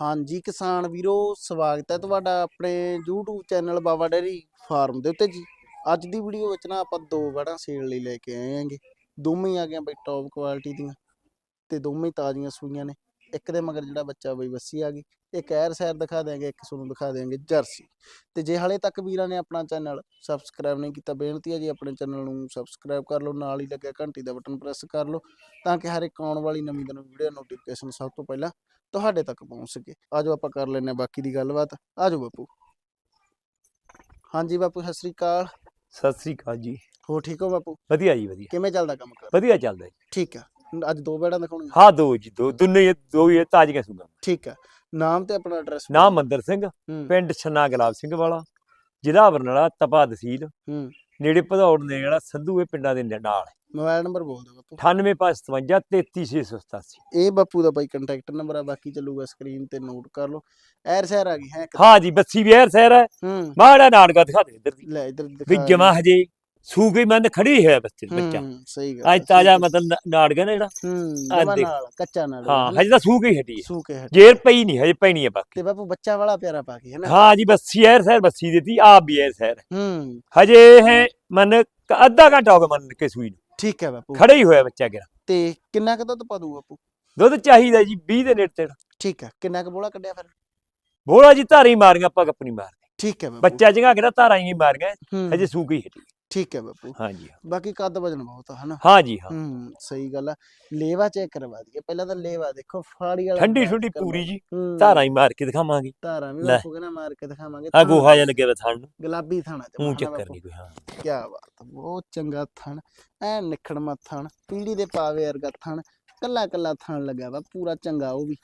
ਹਾਂਜੀ, ਕਿਸਾਨ ਵੀਰੋ, ਸਵਾਗਤ ਹੈ ਤੁਹਾਡਾ ਆਪਣੇ YouTube channel Baba dairy farm ਦੇ ਉੱਤੇ ਜੀ। ਅੱਜ ਦੀ ਵੀਡੀਓ ਵਿੱਚ ਨਾ ਆਪਾਂ ਦੋ ਵੜਾਂ ਸੇਲ ਲਈ ਲੈ ਕੇ ਆਏ ਆਂਗੇ ਦੋਵੇਂ ਆ ਗਈਆਂ ਬਈ ਟੌਪ ਕੁਆਲਿਟੀ ਦੀਆਂ ਤੇ ਦੋਵੇਂ ਤਾਜ਼ੀਆਂ ਸੂਈਆਂ ਨੇ। ਇੱਕ ਦੇ ਮਗਰ ਜਿਹੜਾ ਬੱਚਾ ਬਈ ਵੱਸੀ ਆ ਗਈ। ਇੱਕ ਐਰ ਸੈਰ ਦਿਖਾ ਦਿਆਂਗੇ ਇੱਕ ਤੁਹਾਨੂੰ ਦਿਖਾ ਦਿਆਂਗੇ ਜਰਸੀ। ਤੇ ਜੇ ਹਾਲੇ ਤੱਕ ਵੀਰਾਂ ਨੇ ਆਪਣਾ ਚੈਨਲ ਸਬਸਕ੍ਰਾਈਬ ਨਹੀਂ ਕੀਤਾ ਬੇਨਤੀ ਹੈ ਜੀ ਆਪਣੇ ਚੈਨਲ ਨੂੰ ਸਬਸਕ੍ਰਾਈਬ ਕਰ ਲਓ ਨਾਲ ਹੀ ਲੱਗਿਆ ਘੰਟੀ ਦਾ ਬਟਨ ਪ੍ਰੈਸ ਕਰ ਲਓ ਤਾਂ ਕਿ ਹਰ ਇੱਕ ਆਉਣ ਵਾਲੀ ਨਵੀਂ ਤੋਂ ਵੀਡੀਓ ਨੋਟੀਫਿਕੇਸ਼ਨ ਸਭ ਤੋਂ ਪਹਿਲਾਂ ਤੁਹਾਡੇ ਤੱਕ ਪਹੁੰਚ ਸਕੇ। ਆਜੋ ਆਪਾਂ ਕਰ ਲੈਨੇ ਬਾਕੀ ਦੀ ਗੱਲਬਾਤ। ਆਜੋ ਬਾਪੂ। ਹਾਂਜੀ ਬਾਪੂ ਸਤਿ ਸ੍ਰੀ ਅਕਾਲ। ਸਤਿ ਸ੍ਰੀ ਅਕਾਲ ਜੀ। ਹੋ ਠੀਕ ਹੋ ਬਾਪੂ? ਵਧੀਆ ਜੀ ਵਧੀਆ। ਕਿਵੇਂ ਚੱਲਦਾ ਕੰਮ ਕਰ ਵਧੀਆ ਚੱਲਦਾ ਜੀ। ਠੀਕ ਆ। ਅੱਜ ਦੋ ਬੈੜਾਂ ਦਿਖਾਉਣੀਆਂ? ਹਾਂ ਦੋ ਜੀ ਦੋ ਦੋਨੇ ਦੋ ਹੀ ਤਾਜ਼ੀਆਂ ਸੁਗਾ ਠੀਕ ਆ। ਨਾਮ ਤੇ ਆਪਣਾ ਐਡਰੈਸ ਨਾਮ ਮੰਦਰ ਸਿੰਘ ਪਿੰਡ ਛੰਨਾ ਗੁਲਾਬ ਸਿੰਘ ਵਾਲਾ ਜ਼ਿਲ੍ਹਾ ਬਰਨਾਲਾ ਤਪਾ ਤਹਿਸੀਲ ਹੂੰ। ਨੇੜੇ ਭਦੌੜ ਨੇ ਜਿਹੜਾ ਸੰਧੂ ਇਹ ਪਿੰਡਾਂ ਦੇ ਨਾਲ। ਮੋਬਾਈਲ ਨੰਬਰ ਬੋਲ ਦਿਓ ਬਾਪੂ। 9855 33687 ਇਹ ਬਾਪੂ ਦਾ ਬਾਈ ਕੰਟੈਕਟ ਨੰਬਰ ਆ ਬਾਕੀ ਚੱਲੂਗਾ ਸਕਰੀਨ ਤੇ ਨੋਟ ਕਰ ਲਓ। ਐਰ ਸੈਰ ਆ ਗਈ ਹੈ ਹਾਂ ਜੀ ਬੱਸੀ ਵਿਆਰ ਸਹਿਰ ਹੈ। ਹੂੰ। ਮਾੜਾ ਨਾਟਕਾ ਦਿਖਾ ਦੇ ਇੱਧਰ ਦੀ। ਲੈ ਇਧਰ ਵੀ ਜਮਾ ਹਜੇ ਸੂ ਗਈ ਮੰਦ ਖੜੀ ਹੈ ਬੱਚੇ ਬੱਚਾ। ਹੂੰ ਸਹੀ ਗੱਲ ਅੱਜ ਤਾਜ਼ਾ ਮਤਲਬ ਨਾਟਕਾ ਨਾ ਜਿਹੜਾ। ਹੂੰ ਆਹ ਜਮਾ ਦੇਖ। ਨਾਲ ਕੱਚਾ ਨਾਲ ਹਾਂ? ਹਜੇ ਤਾਂ ਸੂ ਗਈ ਹੈ ਹਟ। ਜੇਰ ਪਈ ਨਹੀਂ ਹਜੇ ਪੈਣੀ ਹੈ ਬਾਕੀ। ਤੇ ਬਾਪੂ ਬੱਚਾ ਵਾਲਾ ਪਿਆਰਾ ਪਾ ਕੇ ਹੈ ਨਾ? ਹਾਂ ਜੀ ਬੱਸੀ ਐਰ ਸਹਿਰ ਬੱਸੀ ਦਿੱਤੀ ਆਪ ਵੀ ਐਰ ਸਹਿਰ। ਹੂੰ। ਹਜੇ ਹੈ ਮਨ ਕ- ਅੱਧਾ ਘੰਟਾ ਹੋ ਗਿਆ ਮਨ ਕੇ ਸੂਈ ਨੂੰ। ਠੀਕ ਹੈ ਬਾਪੂ। ਖੜਾ ਹੀ ਹੋਇਆ ਬੱਚਾ ਗਿਆ ਤੇ ਕਿੰਨਾ ਕੁ ਦੁੱਧ ਪਾ ਦੂ ਬਾਪੂ? ਦੁੱਧ ਚਾਹੀਦਾ ਜੀ 20 ਦੇ ਨੇੜੇ ਤੇੜ। ਠੀਕ ਹੈ ਕਿੰਨਾ ਕੁ ਬੋਲਾ ਕੱਢਿਆ ਫਿਰ? ਬੋਲਾ ਜੀ ਧਾਰੀ ਮਾਰੀਆਂ ਆਪਾਂ ਕੱਪਣੀ ਮਾਰਦੇ ਠੀਕ ਹੈ ਬਾਪੂ। ਬੱਚਾ ਜਗਾ ਕੇ ਨਾ ਧਾਰਾਂ ਹੀ ਮਾਰੀਆਂ ਹੂੰ, ਹਜੇ ਸੂ ਗਈ ਹਟੀ। ਠੀਕ ਹੈ ਬਾਪੂ। ਹਾਂ। ਜੀ ਬਾਕੀ ਕੱਦ ਵਜਨ ਬਹੁਤ ਆ ਹਨਾ? ਹਾਂ ਜੀ ਹਾਂ। ਹੂੰ ਸਹੀ ਗੱਲ ਆ। ਲੇਵਾ ਚੈੱਕ ਕਰਵਾ ਦਈਏ। ਪਹਿਲਾਂ ਤਾਂ ਲੇਵਾ ਦੇਖੋ ਫਾੜੀ ਵਾਲਾ ਠੰਡੀ ਠੰਡੀ ਪੂਰੀ ਜੀ। ਧਾਰਾਂ ਹੀ ਮਾਰ ਕੇ ਦਿਖਾਵਾਂਗੇ। ਧਾਰਾਂ ਵੀ। ਬਾਪੂ ਕਹਿੰਦਾ ਮਾਰ ਕੇ ਦਿਖਾਵਾਂਗੇ। ਆ ਗੋਹਾ ਜਿਹਾ ਲੱਗਿਆ ਥਣ ਨੂੰ। ਗੁਲਾਬੀ ਥਾਣਾ ਚ ਹਨਾ ਚੱਕਰ? ਨਹੀਂ ਕੋਈ ਹਾਂ। ਕੀ ਬਾਤ ਬਹੁਤ ਚੰਗਾ ਥਣ। ਐ ਨਿਖੜਮਾ ਥਣ। ਪੀੜੀ ਦੇ ਪਾਵੇ ਵਰਗਾ ਥਣ। ਕੱਲਾ ਕੱਲਾ ਥਣ ਲੱਗਾ ਵਾ ਪੂਰਾ ਚੰਗਾ ਉਹ ਵੀ।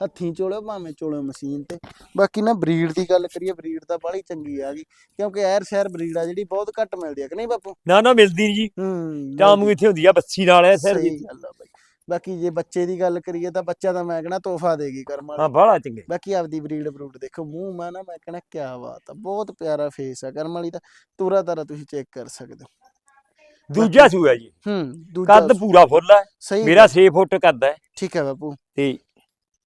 ਹੱਥੀਂ ਚੋਲਿਓ ਭਾਵੇਂ ਚੋਲਿਓ ਮਸ਼ੀਨ ਤੇ। ਬਾਕੀ ਨਾ ਬਰੀਡ ਦੀ ਗੱਲ ਕਰੀਏ ਬਰੀਡ ਤਾਂ ਬਾਹਲੀ ਚੰਗੀ ਆ ਗਈ। ਕਿਉਂਕਿ ਐਰ ਸ਼ਹਿਰ ਬਰੀਡ ਆ ਜਿਹੜੀ ਬਹੁਤ ਘੱਟ ਮਿਲਦੀ ਆ ਕਿ ਨਹੀਂ ਬਾਪੂ? ਨਾ ਨਾ ਮਿਲਦੀ ਨੀ ਜੀ। ਹੂੰ ਟਾਮ ਇੱਥੇ ਹੁੰਦੀ ਆ ਬੱਸੀ ਨਾਲ ਐ ਸਰ ਬਾਈ। ਬਾਕੀ ਜੇ ਬੱਚੇ ਦੀ ਗੱਲ ਕਰੀਏ ਤਾਂ ਬੱਚਾ ਤਾਂ ਮੈਂ ਕਹਣਾ ਤੋਹਫਾ ਦੇਗੀ ਕਰਮ ਹਾਂ ਬਾਹਲਾ ਚੰਗੇ। ਬਾਕੀ ਆਪਦੀ ਬਰੀਡ ਬਰੂਡ ਦੇਖੋ ਮੂੰਹ ਮੈਂ ਨਾ ਮੈਂ ਕਹਣਾ ਕੀ ਬਾਤ ਆ ਬਹੁਤ ਪਿਆਰਾ ਫੇਸ ਆ ਕਰਮ ਵਾਲੀ ਦਾ ਤੂਰਾ ਤਾਰਾ ਤੁਸੀਂ ਚੈੱਕ ਕਰ ਸਕਦੇ ਹੋ। ਦੂਜਾ ਸੂਆ ਜੀ। ਹੂੰ ਦੂਜਾ ਕੱਦ ਪੂਰਾ ਫੁੱਲ ਹੈ ਮੇਰਾ 6 ਫੁੱਟ ਕੱਦ ਹੈ ਠੀਕ ਹੈ ਬਾਪੂ। ਤੇ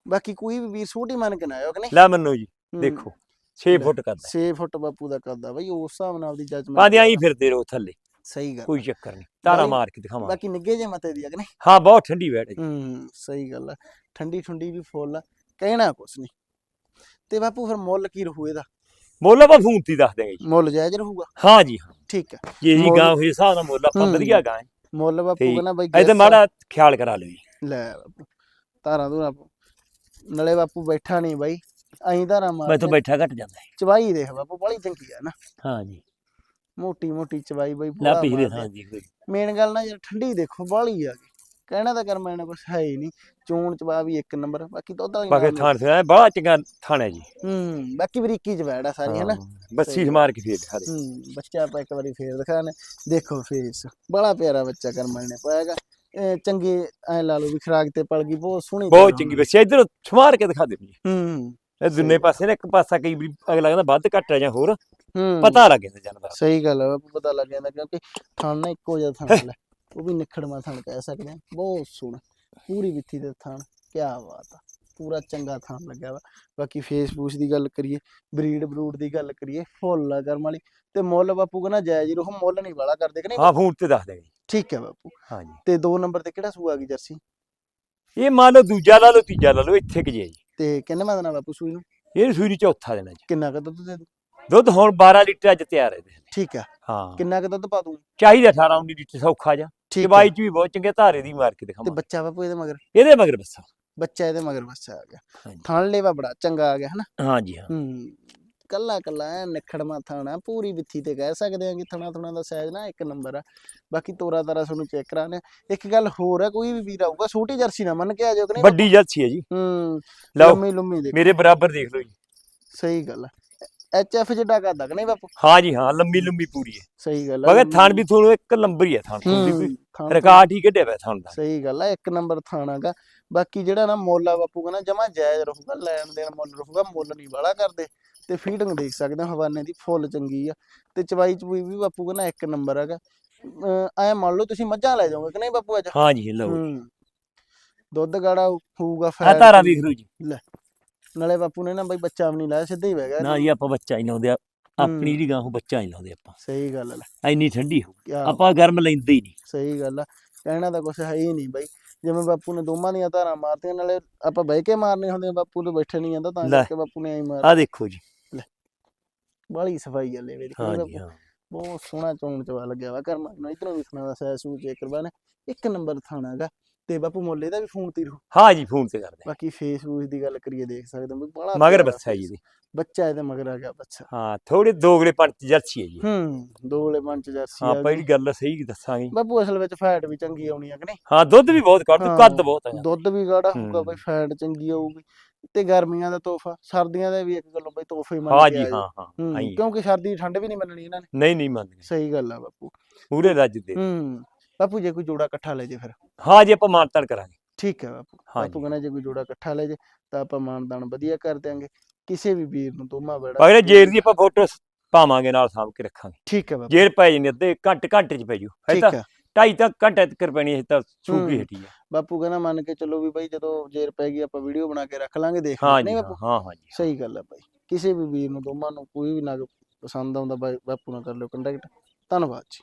ਬਾਕੀ ਕੋਈ ਵੀ ਵੀਰ ਛੋਟੀ ਮੰਨ ਕੇ ਨਾ ਆਇਓ ਕਿ ਨਹੀਂ? ਲੈ ਮੰਨੋ ਜੀ ਦੇਖੋ 6 ਫੁੱਟ ਹੈ 6 ਫੁੱਟ ਬਾਪੂ ਦਾ ਕਰਦਾ ਬਈ ਉਸ ਹਿਸਾਬ ਨਾਲ ਆਪਦੀ ਜੱਜਮੈਂਟ ਆਂਦੇ ਆਈ ਫਿਰਦੇ ਰਹੋ ਥੱਲੇ ਸਹੀ ਗੱਲ ਕੋਈ ਚੱਕਰ ਨਹੀਂ ਬਾਈ- ਮਾਰ ਕੇ ਦਿਖਾਵਾਂਗੇ। ਬਾਕੀ ਨਿੱਗੇ ਜੇ ਮਤੇ ਦੀ ਆ ਕਿ ਨਹੀਂ? ਹਾਂ ਬਹੁਤ ਠੰਡੀ ਬੈਠ ਹੈ ਸਹੀ ਗੱਲ ਆ। ਠੰਡੀ ਠੰਡੀ ਵੀ ਫੁੱਲ ਆ ਕਹਿਣਾ ਕੁਛ ਨਹੀਂ। ਤੇ ਬਾਪੂ ਫਿਰ ਮੁੱਲ ਕੀ ਰਹੂ ਇਹਦਾ? ਮੁੱਲ ਆਪਾਂ ਫੋਨ ਤੇ ਦੱਸ ਦੇਂਗੇ ਜੀ। ਮੁੱਲ ਜਾਇਜ਼ ਰਹੂਗਾ? ਹਾਂ ਜੀ ਹਾਂ। ਠੀਕ ਹੈ ਜੇ ਜੀ ਗਾਂ ਹੋਈ ਹਿਸਾਬ ਨਾਲ ਮੁੱਲ ਆਪਾਂ। ਵਧੀਆ ਗਾਂ। ਮੁੱਲ ਬਾਪੂ। ਕਹਿੰਦਾ ਬਈ ਇਹ ਤੇ ਮਾੜਾ ਖਿਆਲ ਕਰਾ ਲਓ ਜੀ। ਲੈ ਬਾਪੂ ਧਾਰਾਂ ਧੂਰਾਂ ਨਲੇ ਬਾਪੂ ਬੈਠਾ ਨਹੀਂ ਬਾਈ ਅਹੀਂ ਧਾਰਾਂ ਮਾਰ ਮੈਥੋਂ ਬੈਠਾ ਘਟ ਜਾਂਦਾ ਹੈ। ਚਵਾਈ ਦੇਖ ਬਾਪੂ ਬੜੀ ਚੰਗੀ ਆ ਨਾ। ਹਾਂ ਜੀ। ਮੋਟੀ ਮੋਟੀ ਚਵਾਈ ਬਈ ਲੈ ਪਿਛਲੇ ਆ। ਥਾਂ ਜੀ ਮੇਨ ਗੱਲ ਨਾ ਯਾਰ ਠੰਡੀ ਦੇਖੋ ਬਾਹਲੀ ਆ ਗਈ। ਕਹਿਣਾ ਤਾਂ ਕਰ ਮੈਨਾਂ ਕੁਛ ਹੈ ਹੀ ਨਹੀਂ ਚੋਣ ਚਵਾ ਵੀ ਇੱਕ ਨੰਬਰ ਬਾਕੀ ਦੁੱਧ ਵਾਲੀ ਬਾਕੀ ਨਾਲ ਥਾਂ ਤੇ ਬੜਾ ਚੰਗਾ ਥਾਂ ਹੈ ਜੀ। ਹੂੰ ਬਾਕੀ ਬਰੀਕੀ ਚ ਬੈੜਾ ਸਾਰੀ ਹੈ ਨਾ। ਹਾਂ, ਬੱਸੀ। ਮਾਰ ਕੇ ਫੇਰ ਦਿਖਾ ਦੇ। ਹੂੰ ਬੱਚਾ ਆਪਾਂ ਇੱਕ ਵਾਰੀ ਫੇਰ ਦਿਖਾਣੇ ਦੇਖੋ ਫੇਸ ਬੜਾ ਪਿਆਰਾ ਬੱਚਾ ਕਰਮਲ ਨੇ ਪਾਇਆਗਾ ਚੰਗੇ ਐ ਲਾ ਲਓ ਵੀ ਖਰਾਕ ਤੇ ਪਲ ਗਈ ਬਹੁਤ ਸੋਹਣੀ ਬਹੁਤ ਤਰ੍ਹਾਂ ਚੰਗੀ ਬੱਸੀ ਇਧਰ ਸਮਾਰ ਕੇ ਦਿਖਾ ਦੇ ਹੂੰ। ਇਹ ਦੁੰਨੇ ਪਾਸੇ ਨਾ ਇੱਕ ਪਾਸਾ ਕਈ ਵਾਰੀ ਅਗਲਾ ਕਹਿੰਦਾ ਵੱਧ ਘੱਟ ਹੈ ਜਾਂ ਹੋਰ ਹੂੰ। ਪਤਾ ਲੱਗ ਜਾਂਦਾ ਜਾਨਵਰ ਦਾ। ਸਹੀ ਗੱਲ ਹੈ ਪਤਾ ਲੱਗ ਜਾਂਦਾ ਕਿਉਂਕਿ ਥਣ ਨਾ ਇੱਕੋ ਜਿਹਾ ਥਣ ਲੈ। ਉਹ ਵੀ ਨਿਖੜਵਾ ਥਣ ਕਹਿ ਸਕਦੇ ਆ। ਬਹੁਤ ਸੋਹਣਾ। ਪੂਰੀ ਵਿੱਥੀ ਦੇ ਥਣ ਕੀ ਬਾਤ ਆ। ਪੂਰਾ ਚੰਗਾ ਥਣ ਲੱਗਿਆ ਵਾ। ਬਾਕੀ ਫੇਸਬੁਕ ਦੀ ਗੱਲ ਕਰੀਏ ਬਰੀਡ ਬਰੂਡ ਦੀ ਗੱਲ ਕਰੀਏ ਫੁੱਲ ਆ ਕਰਮ ਵਾਲੀ ਤੇ ਮੁੱਲ ਬਾਪੂ ਕਹਿੰਦਾ ਜਾਇਜ਼ ਹੀ ਰਹੋ ਮੁੱਲ ਨਹੀਂ ਵਾਲਾ ਕਰਦੇ ਕਿ ਨਹੀਂ? ਹਾਂ ਫੋਨ ਤੇ ਦੱਸ ਦੇਗਾ ਠੀਕ ਹੈ ਬਾਪੂ। ਹਾਂ ਜੀ ਤੇ ਦੋ ਨੰਬਰ ਤੇ ਕਿਹੜਾ ਸੂਆ ਗਈ ਜਰਸੀ? ਇਹ ਮੰਨ ਲਓ ਦੂਜਾ ਲਾ ਲਓ ਤੀਜਾ ਲਾ ਲਓ ਇੱਥੇ ਕਿ ਜੀ। ਤੇ ਕਿੰਨੇ ਮੈਂ ਦੇਣਾ ਬਾਪੂ ਸੂਈ ਨੂੰ? ਇਹ ਸੂਰੀ ਚੌਥਾ ਦੇਣਾ ਜੀ। ਕਿੰਨਾ ਕੁ ਦੁੱਧ ਦੇ ਦੂੰ ਦੁੱਧ ਹੁਣ 12 ਲੀਟਰ ਅੱਜ ਤਿਆਰ ਹੈ। ਠੀਕ ਆ। ਹਾਂ। ਕਿੰਨਾ ਕੁ ਦੁੱਧ ਪਾ ਦੂੰ ਚਾਹੀਦਾ 18 19 ਲੀਟਰ ਸੌਖਾ ਜਾ ਆ। ਚ ਵੀ ਬਹੁਤ ਚੰਗੇ ਧਾਰੇ ਦੀ ਮਾਰ ਕੇ ਤੇ ਦਿਖਾਵਾਂ ਬੱਚਾ ਬਾਪੂ ਇਹਦੇ ਮਗਰ? ਇਹਦੇ ਮਗਰ ਬੱਸਾ ਬੱਚਾ ਇਹਦੇ ਮਗਰ ਬੱਚਾ ਆ ਗਿਆ। ਹਾਂਜੀ। ਥਣ ਲੇਵਾ ਬੜਾ ਚੰਗਾ ਆ ਗਿਆ ਹਨਾ? ਹਾਂ ਜੀ ਹਾਂ। ਹੂੰ ਕੱਲਾ ਕੱਲਾ ਐ ਨਿਖੜਮਾ ਥਾਣਾ ਪੂਰੀ ਵਿੱਥੀ ਤੇ ਕਹਿ ਸਕਦੇ ਆ ਕਿ ਥਣਾ ਥਣਾ ਦਾ ਸਾਈਜ਼ ਨਾ ਇੱਕ ਨੰਬਰ ਆ। ਬਾਕੀ ਤੋਰਾ ਤਾਰਾ ਤੁਹਾਨੂੰ ਚੈੱਕ ਕਰਾਣੇ ਇੱਕ ਗੱਲ ਹੋਰ ਆ ਕੋਈ ਵੀ ਵੀਰ ਆਊਗਾ ਛੋਟੀ ਜਰਸੀ ਨਾ ਮੰਨ ਕੇ ਆ ਜਾਓ ਕਿ ਨਹੀਂ? ਵੱਡੀ ਜਲਸੀ ਹੈ ਜੀ। ਹੂੰ ਲਓ ਲੰਮੀ ਲੰਮੀ ਦੇਖ। ਮੇਰੇ ਬਰਾਬਰ ਦੇਖ ਲਓ ਜੀ। ਸਹੀ ਗੱਲ ਐਚ ਐਫ ਜਿੱਡਾ ਕਰਦਾ ਕਿ ਨਹੀਂ ਬਾਪੂ? ਹਾਂ ਜੀ ਹਾਂ ਲੰਮੀ ਲੰਮੀ ਪੂਰੀ ਹੈ। ਸਹੀ ਗੱਲ ਆ ਮਗਰ ਥਾਣ ਵੀ ਤੁਹਾਨੂੰ ਇੱਕ ਨੰਬਰ ਹੀ ਹੈ ਥਾਣ ਹੂੰ, ਤਾਂ- ਰਿਕਾਰਡ ਹੀ ਕੱਢਿਆ ਪਿਆ ਥਾਣ ਦਾ। ਸਹੀ ਗੱਲ ਆ ਇੱਕ ਨੰਬਰ ਥਾਣਾਗਾ ਬਾਕੀ ਜਿਹੜਾ ਨਾ ਮੁੱਲ ਆ ਬਾਪੂ ਕਹਿੰਦਾ ਜਮਾ ਜਾਇਜ਼ ਰਹੂਗਾ ਲੈਣ ਦੇਣ ਮੁੱਲ ਰਹੂਗਾ ਮੁੱਲ ਨਹੀਂ ਵਾਲਾ ਕਰਦੇ। ਤੇ ਫੀਡਿੰਗ ਦੇਖ ਸਕਦੇ ਹੋ ਹਵਾਨੇ ਦੀ ਫੁੱਲ ਚੰਗੀ ਆ। ਤੇ ਚਵਾਈ ਚਵੂਈ ਵੀ ਬਾਪੂ ਕਹਿੰਦਾ ਇੱਕ ਨੰਬਰ ਹੈਗਾ। ਐ ਮੰਨ ਲਓ ਤੁਸੀਂ ਮੱਝਾਂ ਲੈ ਜਾਓਗੇ ਕਿ ਨਹੀਂ ਬਾਪੂ ਅੱਜ? ਹਾਂ ਜੀ। ਲਓ ਹੂੰ। ਦੁੱਧ ਗਾੜਾ ਹੋਊਗਾ ਆ ਧਾਰਾ ਵੇਖ ਲਓ ਜੀ। ਨਾਲੇ ਬਾਪੂ ਨੇ ਨਾ ਬਈ ਬੱਚਾ ਵੀ ਨਹੀਂ ਲਾਇਆ ਸਿੱਧਾ ਹੀ ਬਹਿ ਗਿਆ ਨਾ ਜੀ ਆਪਾਂ ਬੱਚਾ ਹੀ ਲਾਉਂਦੇ ਆ ਆਪਣੀ। ਜਿਹੜੀ ਗਾਂ ਉਹ ਬੱਚਾ ਹੀ ਲਾਉਂਦੇ ਆਪਾਂ। ਸਹੀ ਗੱਲ ਹੈ ਇੰਨੀ ਠੰਡੀ ਹੋ ਕਿਆ ਆਪਾਂ ਗਰਮ ਲੈਂਦੇ ਹੀ ਨਹੀਂ ਸਹੀ ਗੱਲ ਆ। ਕਹਿਣਾ ਤਾਂ ਕੁਛ ਹੈ ਹੀ ਨਹੀਂ ਬਾਈ। ਜਿਵੇਂ ਬਾਪੂ ਨੇ ਦੋਵਾਂ ਦੀਆਂ ਧਾਰਾਂ ਮਾਰਤੀਆਂ ਨਾਲੇ ਆਪਾਂ ਬਹਿ ਕੇ ਮਾਰਨੇ ਹੁੰਦੇ ਆ, ਬਾਪੂ ਤੋਂ ਬੈਠੇ ਨਹੀਂ ਜਾਂਦਾ ਤਾਂ ਲੈ। ਕਰਕੇ ਬਾਪੂ ਨੇ ਐਂ ਮਾਰ ਆ ਦੇਖੋ ਜੀ। ਬਾਲੀ ਸਫ਼ਾਈ ਗੱਲੇ ਮੇਰੀ ਹਾਂ ਜੀ ਹਾਂ। ਬਹੁਤ ਸੋਹਣਾ ਚੋਣ ਚਵਾ ਲੱਗਿਆ ਵਾ ਕਰਮਾ ਨੂੰ ਇਧਰੋਂ ਵੀ ਸੁਣਾ ਦਾ ਸੈਸ ਸੂ ਚੇਕ ਕਰਵਾਣਾ ਇੱਕ ਨੰਬਰ ਥਾਣਾ ਹੈਗਾ। ਤੇ ਬਾਪੂ ਮੁੱਲੇ ਦਾ ਵੀ ਫੋਨ ਤੀਰੂ ਹਾਂ ਜੀ ਫੋਨ ਤੇ ਕਰਦੇ ਬਾਕੀ ਫੇਸਬੁੱਕ ਦੀ ਗੱਲ ਕਰੀਏ ਦੇਖ ਸਕਦੇ ਹੋ ਬੜਾ ਮਗਰ ਬੱਚਾ ਜੀ। ਬੱਚਾ ਇਹਦੇ ਮਗਰ ਆ ਗਿਆ ਬੱਚਾ। ਹਾਂ ਥੋੜੇ ਦੋਗਲੇ ਪੰਚ ਜਰਸੀ ਹੈ ਜੀ। ਹੂੰ ਦੋ ਵਾਲੇ ਪੰਜ ਜਰਸੀ ਹਾਂ ਪਹਿਲੀ। ਗੱਲ ਸਹੀ ਦੱਸਾਂਗੇ। ਬਾਪੂ ਅਸਲ ਵਿੱਚ ਫੈਟ ਵੀ ਚੰਗੀ ਆਉਣੀ ਆ ਕਿ ਨਹੀਂ? ਹਾਂ ਦੁੱਧ ਵੀ ਬਹੁਤ ਕੱਢ ਕੱਦ ਬਹੁਤ ਹੈ ਦੁੱਧ ਵੀ ਗਾੜਾ ਹੋਊਗਾ। ਬਈ ਫੈਟ ਚੰਗੀ ਆਊਗੀ। ਤੇ ਗਰਮੀਆਂ ਦਾ ਤੋਹਫਾ ਸਰਦੀਆਂ ਦਾ ਵੀ ਇੱਕ ਗੱਲੋਂ ਬਈ ਤੋਹਫਾ ਮੰਨ ਹਾਂ ਜੀ। ਹਾਂ ਹਾਂ ਕਿਉਂਕਿ ਸਰਦੀ ਠੰਡ ਵੀ ਨਹੀਂ ਮੰਨਣੀ ਇਹਨਾਂ ਨੇ। ਨਹੀਂ ਨਹੀਂ ਮੰਨਦੇ ਸਹੀ ਗੱਲ ਆ ਬਾਪੂ। ਪੂਰੇ ਰੱਜ ਦੇ। ਹੂੰ। ਬਾਪੂ ਜੇ ਕੋਈ ਜੋੜਾ ਇਕੱਠਾ ਲੈ ਜੇ ਫਿਰ। ਹਾਂ ਜੀ ਆਪਾਂ ਮਾਨਤਾਨ ਕਰਾਂਗੇ। ਠੀਕ ਹੈ ਬਾਪੂ। ਬਾਪੂ ਕਹਿੰਦਾ ਜੇ ਕੋਈ ਜੋੜਾ ਇਕੱਠਾ ਲੈ ਜੇ ਤਾਂ ਆਪਾਂ ਮਾਨਦਾਨ ਵਧੀਆ ਕਰ ਦਿਆਂਗੇ। ਕਿਸੇ ਵੀ ਵੀਰ ਨੂੰ ਦੋਮਾ ਬੜਾ ਅਗਲੇ ਜੇਰ ਦੀ ਆਪਾਂ ਫੋਟੋ ਪਾਵਾਂਗੇ ਨਾਲ ਸਾਂਭ ਕੇ ਰੱਖਾਂਗੇ। ਠੀਕ ਹੈ ਬਾਪੂ। ਜੇਰ ਪੈ ਜਾਂਦੀ ਅੱਧੇ ਘੰਟੇ ਘੰਟੇ ਚ ਪੈ ਜੂ। ਹੈ ਠੀਕ ਤਾਂ ਹੈ। ਢਾਈ ਤੱਕ ਘੰਟੇ ਤੱਕ ਪੈਣੀ ਹੈ ਤਾਂ ਹੂੰ। ਹਟੀ ਹੈ ਬਾਪੂ ਕਹਿੰਦਾ ਮੰਨ ਕੇ ਚੱਲੋ ਵੀ ਬਾਈ ਜਦੋਂ ਜੇਰ ਪੈ ਗਈ ਆਪਾਂ ਵੀਡੀਓ ਬਣਾ ਕੇ ਰੱਖ ਲਾਂਗੇ ਦੇਖ ਹਾਂ ਜੀ ਬਾਪੂ? ਹਾਂ ਹਾਂ। ਜੀ ਸਹੀ ਗੱਲ ਹੈ ਬਾਈ। ਕਿਸੇ ਵੀ ਵੀਰ ਨੂੰ ਦੋਮਾਂ ਨੂੰ ਕੋਈ ਵੀ ਨਗ ਪਸੰਦ ਆਉਂਦਾ ਬਾਈ ਬਾਪੂ ਨਾਲ ਕਰ ਲਿਓ ਕੰਟੈਕਟ ਧੰਨਵਾਦ ਜੀ।